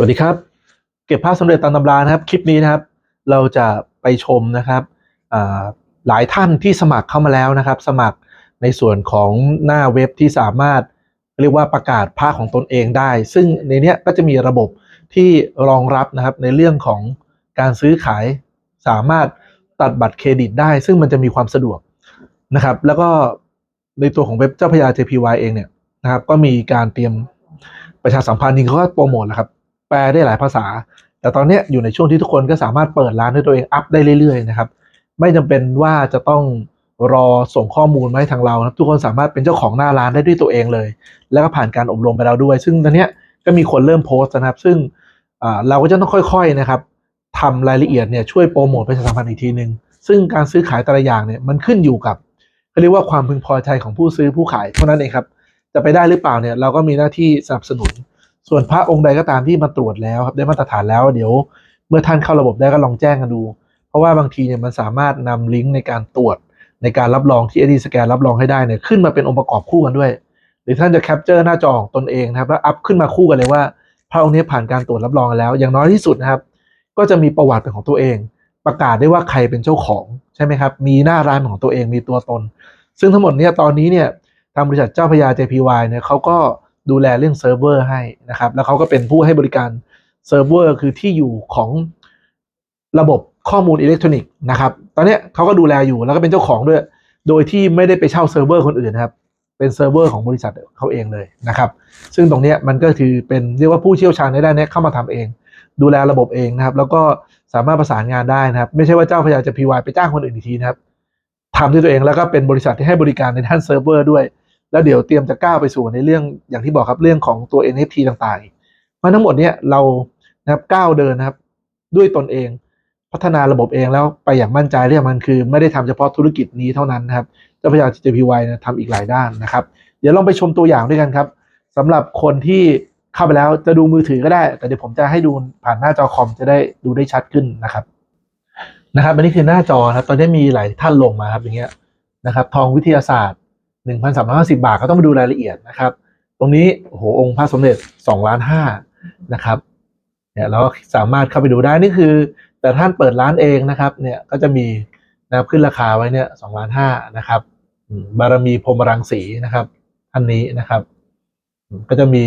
สวัสดีครับ เก็บภาพสำเร็จตามตำรานะครับ คลิปนี้นะครับ เราจะไปชมนะครับหลายท่านที่สมัครเข้ามาแล้วนะครับ สมัครในส่วนของหน้าเว็บที่สามารถเรียกว่าประกาศภาคของตนเองได้ ซึ่งในนี้ก็จะมีระบบที่รองรับนะครับในเรื่องของการซื้อขายสามารถตัดบัตรเครดิตได้ ซึ่งมันจะมีความสะดวกนะครับ แล้วก็ในตัวของเว็บเจ้าพยา JPY เองเนี่ยนะครับ ก็มีการเตรียมประชาสัมพันธ์จริงเขาก็โปรโมทแหละครับ แปลได้หลายภาษา แต่ตอนนี้อยู่ในช่วงที่ทุกคนก็สามารถเปิดร้านด้วยตัวเองอัพได้เรื่อยๆนะครับ ไม่จำเป็นว่าจะต้องรอส่งข้อมูลมาให้ทางเรานะครับทุกคนสามารถเป็นเจ้าของหน้าร้านได้ด้วยตัวเองเลย แล้วก็ผ่านการอบรมไปแล้วด้วย ซึ่งตอนนี้ก็มีคนเริ่มโพสต์นะครับ ซึ่งเราก็จะต้องค่อยๆนะครับทำรายละเอียดเนี่ยช่วยโปรโมทไปสัมพันธ์อีกทีหนึ่งซึ่งการซื้อขายแต่ละอย่างเนี่ยมันขึ้นอยู่กับเขาเรียกว่าความพึงพอใจของผู้ซื้อผู้ขายเท่านั้นเองครับจะไปได้หรือเปล่าเนี่ยเราก็มีหน้าที่สนับสนุน ส่วนพระองค์ใดก็ตามที่มาตรวจแล้วครับได้มาตรฐานแล้วเดี๋ยว เมื่อท่านเข้าระบบได้ก็ลองแจ้งกันดู เพราะว่าบางทีเนี่ยมันสามารถนำลิงก์ในการตรวจในการรับรองที่ ID สแกนรับรองให้ได้เนี่ยขึ้นมาเป็นองค์ประกอบคู่กันด้วย หรือท่านจะแคปเจอร์หน้าจอของตนเองนะครับแล้วอัพขึ้นมาคู่กันเลยว่าพระองค์นี้ผ่านการตรวจรับรองแล้ว อย่างน้อยที่สุดนะครับ ก็จะมีประวัติเป็นของตัวเอง ประกาศได้ว่าใครเป็นเจ้าของใช่ไหมครับมีหน้าร้านของตัวเองมีตัวตน ซึ่งทั้งหมดเนี่ยตอนนี้เนี่ยทางบริษัทเจ้าพยา JPY เนี่ยเขาก็ ดูแลเรื่องเซิร์ฟเวอร์ให้นะครับแล้วเขาก็เป็นผู้ให้บริการเซิร์ฟเวอร์คือที่อยู่ของระบบข้อมูลอิเล็กทรอนิกส์นะครับ ตอนนี้เขาก็ดูแลอยู่แล้วก็เป็นเจ้าของด้วย โดยที่ไม่ได้ไปเช่าเซิร์ฟเวอร์คนอื่นครับ เป็นเซิร์ฟเวอร์ของบริษัทเขาเองเลยนะครับ ซึ่งตรงนี้มันก็คือเป็นเรียกว่าผู้เชี่ยวชาญในด้านนี้เข้ามาทำเอง ดูแลระบบเองนะครับ แล้วก็สามารถประสานงานได้นะครับ ไม่ใช่ว่าเจ้าพยาจะพีวายไปจ้างคนอื่นอีกทีนะครับทำด้วยตัวเองแล้วก็เป็นบริษัทที่ให้บริการในด้านเซิร์ฟเวอร์ด้วย แล้วเดี๋ยวเตรียมจะก้าวไปสู่ในเรื่องอย่างที่บอกครับเรื่องของตัว NFT ต่างๆ เพราะทั้งหมดเนี้ยเรานะครับก้าวเดินนะครับด้วยตนเองพัฒนาระบบเองแล้วไปอย่างมั่นใจเรื่องมันคือ ไม่ได้ทำเฉพาะธุรกิจนี้เท่านั้นนะครับเจ้าพระยา JPY นะทำอีกหลายด้านนะครับ เดี๋ยวลองไปชมตัวอย่างด้วยกันครับสำหรับคนที่เข้าไปแล้วจะดูมือถือก็ได้ แต่เดี๋ยวผมจะให้ดูผ่านหน้าจอคอมจะได้ดูได้ชัดขึ้นนะครับนะครับอันนี้คือหน้าจอครับตอนนี้มีหลายท่านลงมาครับอย่างเงี้ยนะครับ ทองวิทยาศาสตร์ 1,350 บาทก็ต้องมาดูรายละเอียดนะครับ ตรงนี้โอ้โหองค์พระสมเด็จ2ล้านห้านะครับเนี่ยเราก็สามารถเข้าไปดูได้นี่คือ แต่ท่านเปิดร้านเองนะครับเนี่ยก็จะมีนะขึ้นราคาไว้เนี่ยสองล้านห้านะครับบารมีพรหมรังสีนะครับท่านนี้นะครับ ก็จะมี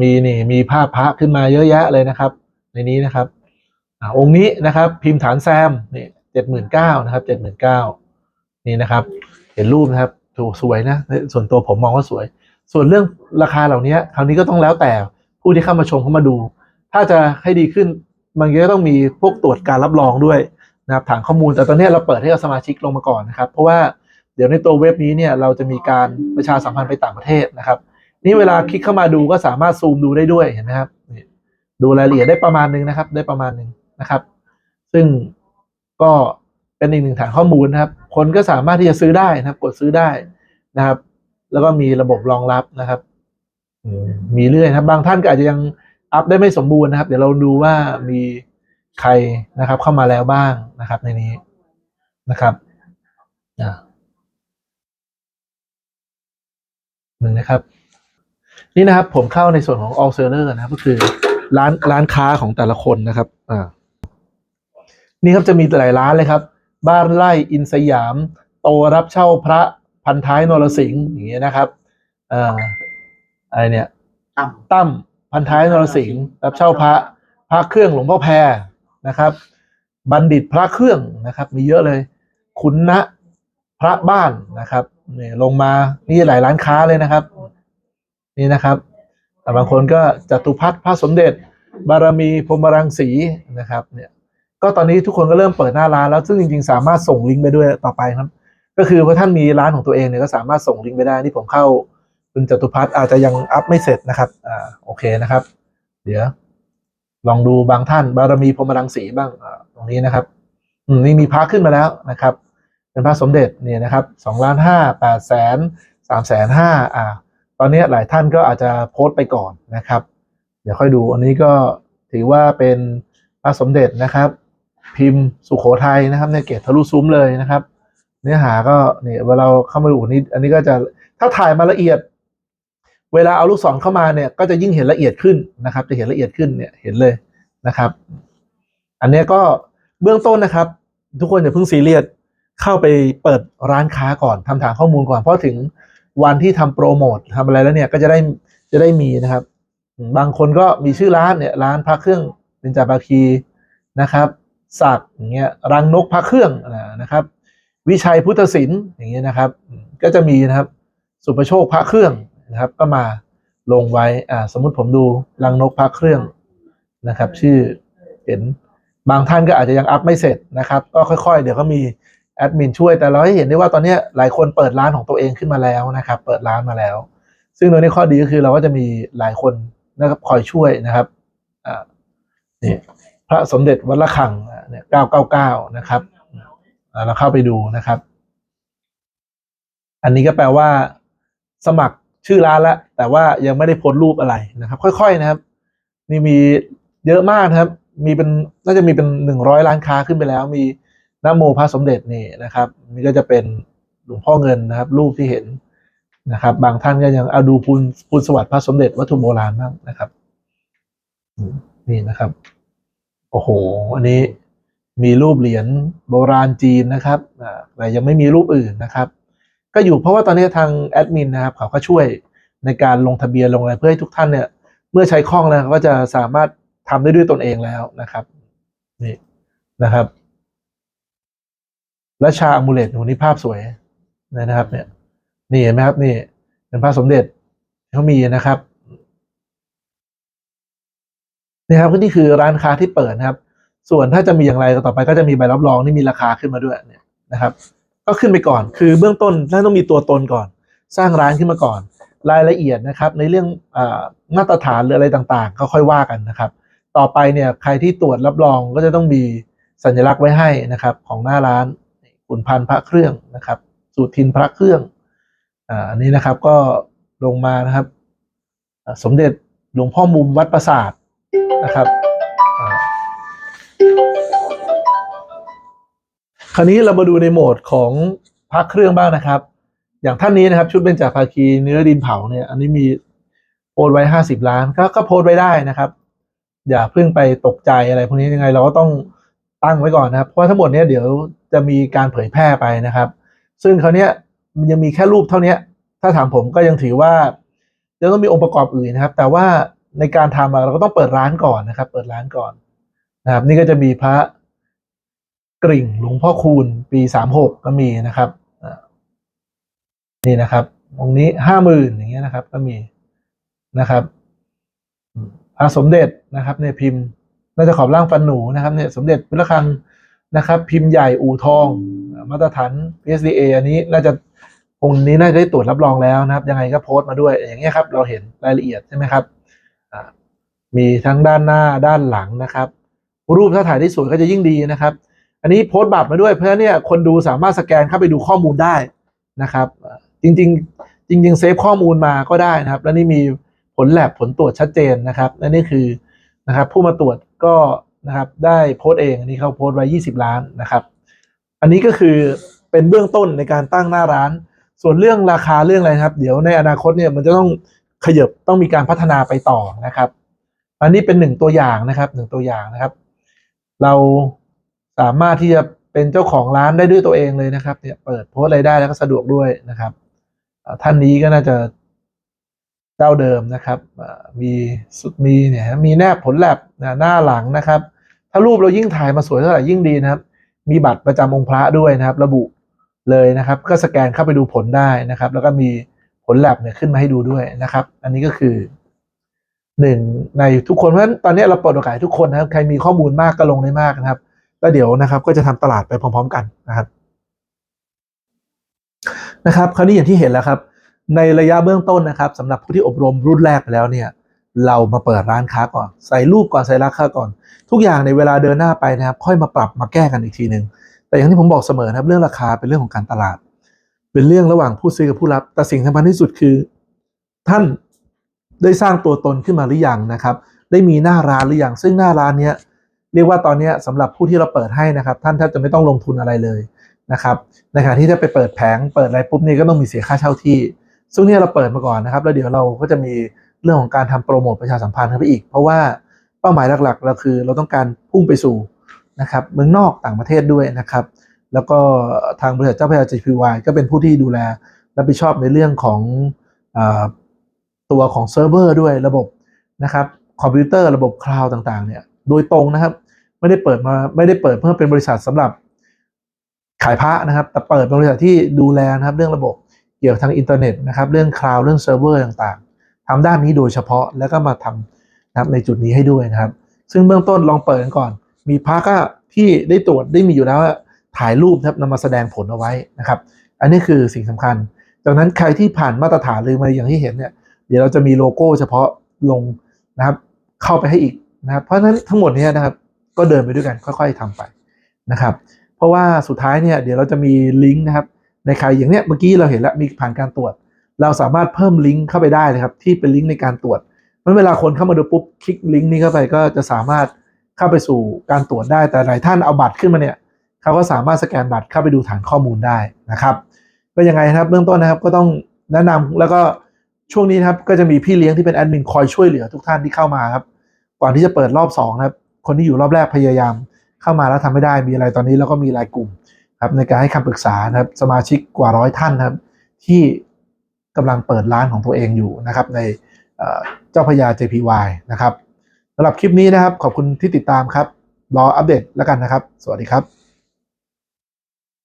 มีนี่มีภาพพระขึ้นมาเยอะแยะเลยนะครับ ในนี้นะครับอองค์นี้นะครับพิมพ์ฐานแซมนี่เจ็ดหมื่นเก้านะครับเจ็ดหมื่นเก้านี่นะครับ เห็นรูปนะครับ สวยนะ ส่วนตัวผมมองว่าสวย ส่วนเรื่องราคาเหล่านี้คราวนี้ก็ต้องแล้วแต่ผู้ที่เข้ามาชมเข้ามาดู ถ้าจะให้ดีขึ้นมันก็ต้องมีพวกตรวจการรับรองด้วยนะครับฐานข้อมูลแต่ตอนนี้เราเปิดให้กับสมาชิกลงมาก่อนนะครับ เพราะว่าเดี๋ยวในตัวเว็บนี้เนี่ยเราจะมีการประชาสัมพันธ์ไปต่างประเทศนะครับ นี่เวลาคลิกเข้ามาดูก็สามารถซูมดูได้ด้วยเห็นไหมครับดูรายละเอียดได้ประมาณหนึงนะครับ ได้ประมาณหนึงนะครับ ซึ่งก็ เป็นอีกหนึ่งฐานข้อมูลนะครับ คนก็สามารถที่จะซื้อได้นะครับ กดซื้อได้นะครับ แล้วก็มีระบบรองรับนะครับมีเรื่อยนะครับบางท่านก็อาจจะยังอัพได้ไม่สมบูรณ์นะครับ เดี๋ยวเราดูว่ามีใครนะครับ เข้ามาแล้วบ้างนะครับ ในนี้นะครับหนึ่งนะครับ นี่นะครับผมเข้าในส่วนของ all seller นะครับ ก็คือร้านร้านค้าของแต่ละคนนะครับ อ่า นี่ครับจะมีหลายร้านเลยครับ บ้านไร่อินสยาม โตรับเช่าพระพันท้ายนรสิงห์อย่างเงี้ยนะครับเอ่ออะไรเนี่ยต่ตั้มพันท้ายนรสิงห์รับเช่าพระพระเครื่องหลวงพ่อแพรนะครับ บัณฑิตพระเครื่องนะครับ มีเยอะเลยคุณณพระบ้านนะครับนี่ลงมานี่หลายร้านค้าเลยนะครับ นี่นะครับ แต่บางคนก็จตุพัฒน์พระสมเด็จ บารมีพรหมรังสีนะครับ เนี่ย ก็ตอนนี้ทุกคนก็เริ่มเปิดหน้าร้านแล้วซึ่งจริงๆ สามารถส่งลิงก์ไปด้วยต่อไปครับ ก็คือพอท่านมีร้านของตัวเองเนี่ยก็สามารถส่งลิงก์ไปได้ที่ผมเข้าคุณจตุพัฒน์อาจจะยังอัพไม่เสร็จนะครับอ่าโอเคนะครับ เดี๋ยว ลองดูบางท่าน บารมีพรมรังสีบ้างตรงนี้นะครับอืมนี่มีพระขึ้นมาแล้วนะครับ เป็นพระสมเด็จเนี่ยนะครับสองล้านห้าแปดแสนสามแสนห้าอ่า ตอนนี้หลายท่านก็อาจจะโพสต์ไปก่อนนะครับ เดี๋ยวค่อยดูอันนี้ก็ถือว่าเป็นพระสมเด็จนะครับ พิมพ์สุโขทัยนะครับในยเกตทะลุซุ้มเลยนะครับ เนื้อหาก็เนี่ยเวลาเราเข้ามาดูนี่อันนี้ก็จะถ้าถ่ายมาละเอียด เวลาเอาลูกศรเข้ามาเนี่ยก็จะยิ่งเห็นละเอียดขึ้นนะครับ จะเห็นละเอียดขึ้นเนี่ยเห็นเลยนะครับ อันนี้ก็เบื้องต้นนะครับ ทุกคนอย่าเพิ่งซีเรียสเข้าไปเปิดร้านค้าก่อนทำฐานข้อมูลก่อนเพราะถึงวันที่ทำโปรโมททำอะไรแล้วเนี่ยก็จะได้จะได้มีนะครับ บางคนก็มีชื่อร้านเนี่ยร้านพระเครื่องเป็นจาบาคีนะครับ ศักดิ์อย่างเงี้ยรังนกพระเครื่องนะครับ วิชัยพุทธศิลป์อย่างเงี้ยนะครับ ก็จะมีนะครับสุประโชคพระเครื่องนะครับ ก็มาลงไว้อ่าสมมติผมดูรังนกพระเครื่องนะครับ ชื่อเห็นบางท่านก็อาจจะยังอัพไม่เสร็จนะครับ ก็ค่อยๆ เดี๋ยวก็มีแอดมินช่วยแต่เราให้เห็นได้ว่าตอนนี้หลายคนเปิดร้านของตัวเองขึ้นมาแล้วนะครับ เปิดร้านมาแล้ว ซึ่งโดยในข้อดีก็คือเราก็จะมีหลายคนนะครับคอยช่วยนะครับอ่านี่พระสมเด็จวัดละคัง อะเนี่ยเก้าเก้าเก้านะครับ เราเข้าไปดูนะครับ อันนี้ก็แปลว่า สมัครชื่อร้านแล้วแต่ว่ายังไม่ได้โพสต์รูปอะไรนะครับ ค่อย ๆนะครับ นี่มีเยอะมากนะครับ มีเป็นน่าจะมีเป็นหนึ่งร้อยล้านค้าขึ้นไปแล้ว มีนโมพระสมเด็จนี่นะครับ นี่ก็จะเป็นหลวงพ่อเงินนะครับ รูปที่เห็นนะครับ บางท่านก็ยังเอาดูพูนพูนสวัสดิ์พระสมเด็จวัตถุโบราณบ้างนะครับ นี่นะครับ โอ้โห อันนี้ มีรูปเหรียญโบราณจีนนะครับแต่ยังไม่มีรูปอื่นนะครับ ก็อยู่เพราะว่าตอนนี้ทางแอดมินนะครับเขาก็ช่วยในการลงทะเบียนลงอะไรเพื่อให้ทุกท่านเนี่ยเมื่อใช้คล่องแล้วก็จะสามารถทำได้ด้วยตนเองแล้วนะครับนี่นะครับ และชาอมูเลตโหนี่ภาพสวยนะครับเนี่ยนี่เห็นไหมครับนี่เป็นพระสมเด็จเขามีนะครับนี่ครับก็นี่คือร้านค้าที่เปิดนะครับ ส่วนถ้าจะมีอย่างไรก็ต่อไปก็จะมีใบรับรองที่มีราคาขึ้นมาด้วยเนี่ยนะครับ ก็ขึ้นไปก่อน คือเบื้องต้นท่านต้องมีตัวตนก่อน สร้างร้านขึ้นมาก่อน รายละเอียดนะครับ ในเรื่องอมาตรฐานหรืออะไรต่างๆ ก็ค่อยว่ากันนะครับ ต่อไปเนี่ยใครที่ตรวจรับรองก็จะต้องมีสัญลักษณ์ไว้ให้นะครับ ของหน้าร้านขุนพันธ์พระเครื่องนะครับสูตรทินพระเครื่องอันนี้นะครับก็ลงมานะครับ สมเด็จหลวงพ่อมุมวัดปราสาทนะครับ คราวนี้เรามาดูในโหมดของพระเครื่องบ้างนะครับ อย่างท่านนี้นะครับ ชุดเบญจภาคีเนื้อดินเผาเนี่ย อันนี้มีโพสไว้ห้าสิบล้านก็ก็โพสไว้ได้นะครับ อย่าเพิ่งไปตกใจอะไรพวกนี้ยังไง เราก็ต้องตั้งไว้ก่อนนะครับ เพราะว่าทั้งหมดเนี้ยเดี๋ยวจะมีการเผยแพร่ไปนะครับ ซึ่งคราวเนี้ยมันยังมีแค่รูปเท่านี้ถ้าถามผมก็ยังถือว่ายังต้องมีองค์ประกอบอื่นนะครับ แต่ว่าในการทำอะเราก็ต้องเปิดร้านก่อนนะครับ เปิดร้านก่อน นะครับ นี่ก็จะมีพระกริ่งหลวงพ่อคูณปีสามหกก็มีนะครับนี่นะครับองค์นี้ห้าหมื่นอย่างเงี้ยนะครับ ก็มีนะครับพระสมเด็จนะครับเนี่ยพิมพ์น่าจะขอบร่างฟันหนูนะครับเนี่ยสมเด็จพุทธคังนะครับ พิมพ์ใหญ่อู่ทอง มาตรฐาน PSDA อันนี้น่าจะองค์นี้น่าจะได้ตรวจรับรองแล้วนะครับ ยังไงก็โพสต์มาด้วยอย่างเงี้ยครับ เราเห็นรายละเอียดใช่ไหมครับมีทั้งด้านหน้าด้านหลังนะครับ รูปถ้าถ่ายได้สวยก็จะยิ่งดีนะครับ อันนี้โพสต์บัตรมาด้วยเพราะฉะนั้นเนี่ยคนดูสามารถสแกนเข้าไปดูข้อมูลได้นะครับอ่าจริงจริงๆเซฟข้อมูลมาก็ได้นะครับ แล้วนี่มีผลแลบผลตรวจชัดเจนนะครับและนี่คือนะครับผู้มาตรวจก็นะครับได้โพสต์เองอันนี้เขาโพสต์ไว้ 20 ล้านนะครับ อันนี้ก็คือเป็นเบื้องต้นในการตั้งหน้าร้าน ส่วนเรื่องราคาเรื่องอะไรครับ เดี๋ยวในอนาคตเนี่ยมันจะต้องขยับต้องมีการพัฒนาไปต่อนะครับ อันนี้เป็นหนึ่งตัวอย่างนะครับหนึ่งตัวอย่างนะครับ เราสามารถที่จะเป็นเจ้าของร้านได้ด้วยตัวเองเลยนะครับเนี่ยเปิดโพสต์อะไรได้แล้วก็สะดวกด้วยนะครับท่านนี้ก็น่าจะเจ้าเดิมนะครับมีสุดมีเนี่ยมีแนบผลแลบหน้าหลังนะครับ ถ้ารูปเรายิ่งถ่ายมาสวยเท่าไหร่ยิ่งดีนะครับ มีบัตรประจำองค์พระด้วยนะครับ ระบุเลยนะครับ ก็สแกนเข้าไปดูผลได้นะครับ แล้วก็มีผลแลบเนี่ยขึ้นมาให้ดูด้วยนะครับ อันนี้ก็คือ หนึ่งในทุกคนเพราะฉะนั้นตอนนี้เราเปิดโอกาสทุกคนนะครับ ใครมีข้อมูลมากก็ลงได้มากนะครับแล้วเดี๋ยวนะครับ ก็จะทำตลาดไปพร้อม ๆ กันนะครับนะครับคราวนี้อย่างที่เห็นแล้วครับ ในระยะเบื้องต้นนะครับสำหรับผู้ที่อบรมรุ่นแรกไปแล้วเนี่ย เรามาเปิดร้านค้าก่อน ใส่รูปก่อนใส่ราคาก่อน ทุกอย่างในเวลาเดินหน้าไปนะครับ ค่อยมาปรับมาแก้กันอีกทีหนึ่งแต่อย่างที่ผมบอกเสมอนะครับ เรื่องราคาเป็นเรื่องของการตลาด เป็นเรื่องระหว่างผู้ซื้อกับผู้รับ แต่สิ่งสำคัญที่สุดคือ ท่าน ได้สร้างตัวตนขึ้นมาหรือยังนะครับ ได้มีหน้าร้านหรือยังซึ่งหน้าร้านเนี้ยเรียกว่าตอนนี้ยสำหรับผู้ที่เราเปิดให้นะครับ ท่านแทบจะไม่ต้องลงทุนอะไรเลยนะครับในขณะที่ถ้าไปเปิดแผงเปิดอะไรปุ๊บนี่ก็ต้องมีเสียค่าเช่าที่ ซึ่งเนี่ยเราเปิดมาก่อนนะครับ แล้วเดี๋ยวเราก็จะมีเรื่องของการทำโปรโมทประชาสัมพันธ์เข้าไปอีก เพราะว่าเป้าหมายหลักๆเราคือเราต้องการพุ่งไปสู่นะครับเมืองนอกต่างประเทศด้วยนะครับ แล้วก็ทางบริษัทเจ้าพระยา JPY ก็เป็นผู้ที่ดูแลรับผิดชอบในเรื่องของ ตัวของเซิร์ฟเวอร์ด้วยระบบนะครับคอมพิวเตอร์ระบบคลาวด์ต่างๆเนี่ยโดยตรงนะครับ ไม่ได้เปิดมาไม่ได้เปิดเพื่อเป็นบริษัทสำหรับขายพระนะครับ แต่เปิดเป็นบริษัทที่ดูแลนะครับเรื่องระบบเกี่ยวกับทางอินเทอร์เน็ตนะครับเรื่องคลาวด์เรื่องเซิร์ฟเวอร์ต่างๆทำด้านนี้โดยเฉพาะแล้วก็มาทำนะครับในจุดนี้ให้ด้วยนะครับ ซึ่งเบื้องต้นลองเปิดกันก่อน มีพระก็ที่ได้ตรวจได้มีอยู่แล้วถ่ายรูปนะครับนำมาแสดงผลเอาไว้นะครับ อันนี้คือสิ่งสำคัญ จากนั้นใครที่ผ่านมาตรฐานหรือมาอย่างที่เห็นเนี่ย เดี๋ยวเราจะมีโลโก้เฉพาะลงนะครับ เข้าไปให้อีกนะครับ เพราะฉะนั้นทั้งหมดเนี้นะครับ ก็เดินไปด้วยกันค่อย ๆทำไปนะครับ เพราะว่าสุดท้ายเนี่ยเดี๋ยวเราจะมีลิงก์นะครับ ในใครอย่างเนี้ยเมื่อกี้เราเห็นแล้วมีผ่านการตรวจ เราสามารถเพิ่มลิงก์เข้าไปได้เลยครับ ที่เป็นลิงก์ในการตรวจเพราะเวลาคนเข้ามาดูปุ๊บคลิกลิงก์นี้เข้าไปก็จะสามารถเข้าไปสู่การตรวจได้แต่หลายท่านเอาบัตรขึ้นมาเนี่ยเขาก็สามารถสแกนบัตรเข้าไปดูฐานข้อมูลได้นะครับ ก็ยังไงนะครับเบื้องต้นนะครับก็ต้องแนะนำแล้วก็ ช่วงนี้นะครับก็จะมีพี่เลี้ยงที่เป็นแอดมินคอยช่วยเหลือทุกท่านที่เข้ามาครับก่อนที่จะเปิดรอบสองนะครับคนที่อยู่รอบแรกพยายามเข้ามาแล้วทำไม่ได้มีอะไรตอนนี้แล้วก็มีรายกลุ่มครับในการให้คำปรึกษานะครับสมาชิกกว่าร้อยท่านนะครับที่กำลังเปิดร้านของตัวเองอยู่นะครับในเอ่อเจ้าพญา JPY นะครับสำหรับคลิปนี้นะครับขอบคุณที่ติดตามครับรออัปเดตแล้วกันนะครับ สวัสดีครับ